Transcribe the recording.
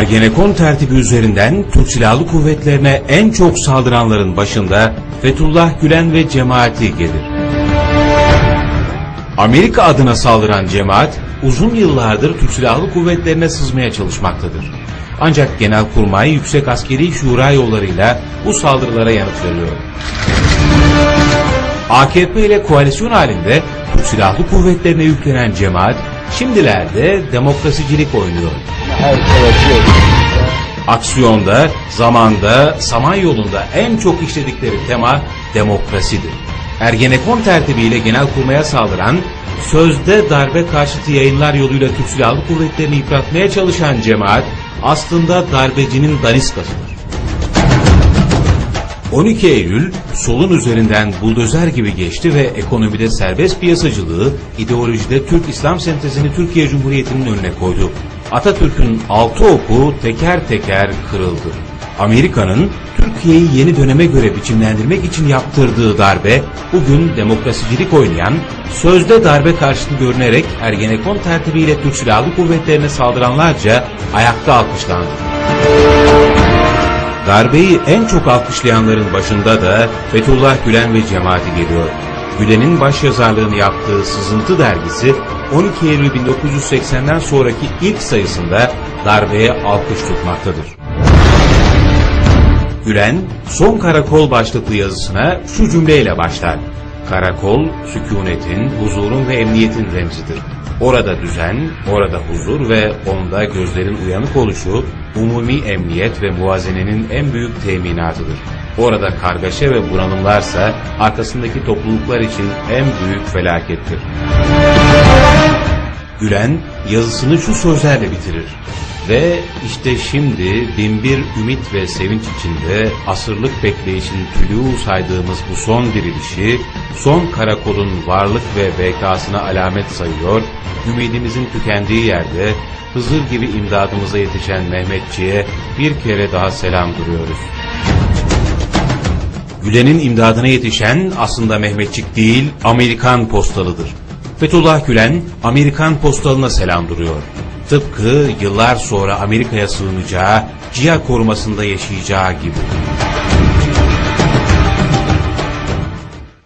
Ergenekon tertibi üzerinden Türk Silahlı Kuvvetlerine en çok saldıranların başında Fethullah Gülen ve cemaati gelir. Amerika adına saldıran cemaat uzun yıllardır Türk Silahlı Kuvvetlerine sızmaya çalışmaktadır. Ancak Genelkurmay Yüksek Askeri Şura yollarıyla bu saldırılara yanıt veriyor. AKP ile koalisyon halinde Türk Silahlı Kuvvetlerine yüklenen cemaat şimdilerde demokrasicilik oynuyor. Aksiyonda, zamanda, Samanyolu'nda en çok işledikleri tema demokrasidir. Ergenekon tertibiyle Genelkurmay'a saldıran, sözde darbe karşıtı yayınlar yoluyla Türk Silahlı Kuvvetleri'ni yıpratmaya çalışan cemaat, aslında darbecinin daniskasıdır. 12 Eylül solun üzerinden buldozer gibi geçti ve ekonomide serbest piyasacılığı, ideolojide Türk İslam sentezini Türkiye Cumhuriyeti'nin önüne koydu. Atatürk'ün altı oku teker teker kırıldı. Amerika'nın Türkiye'yi yeni döneme göre biçimlendirmek için yaptırdığı darbe, bugün demokrasicilik oynayan, sözde darbe karşıtı görünerek Ergenekon tertibiyle Türk Silahlı Kuvvetlerine saldıranlarca ayakta alkışlandı. Darbeyi en çok alkışlayanların başında da Fethullah Gülen ve cemaati geliyor. Gülen'in başyazarlığını yaptığı Sızıntı dergisi 12 Eylül 1980'den sonraki ilk sayısında darbeye alkış tutmaktadır. Gülen, son karakol başlıklı yazısına şu cümleyle başlar. Karakol, sükunetin, huzurun ve emniyetin remzidir. Orada düzen, orada huzur ve onda gözlerin uyanık oluşu, umumi emniyet ve muvazenenin en büyük teminatıdır. Orada kargaşa ve bunalımlarsa arkasındaki topluluklar için en büyük felakettir. Gülen yazısını şu sözlerle bitirir. Ve işte şimdi binbir ümit ve sevinç içinde asırlık bekleyişin tülû saydığımız bu son dirilişi, son karakolun varlık ve bekasına alamet sayıyor, ümidimizin tükendiği yerde Hızır gibi imdadımıza yetişen Mehmetçiğe bir kere daha selam duruyoruz. Gülen'in imdadına yetişen aslında Mehmetçik değil, Amerikan postalıdır. Fethullah Gülen, Amerikan postalına selam duruyor. Tıpkı yıllar sonra Amerika'ya sığınacağı, CIA korumasında yaşayacağı gibi.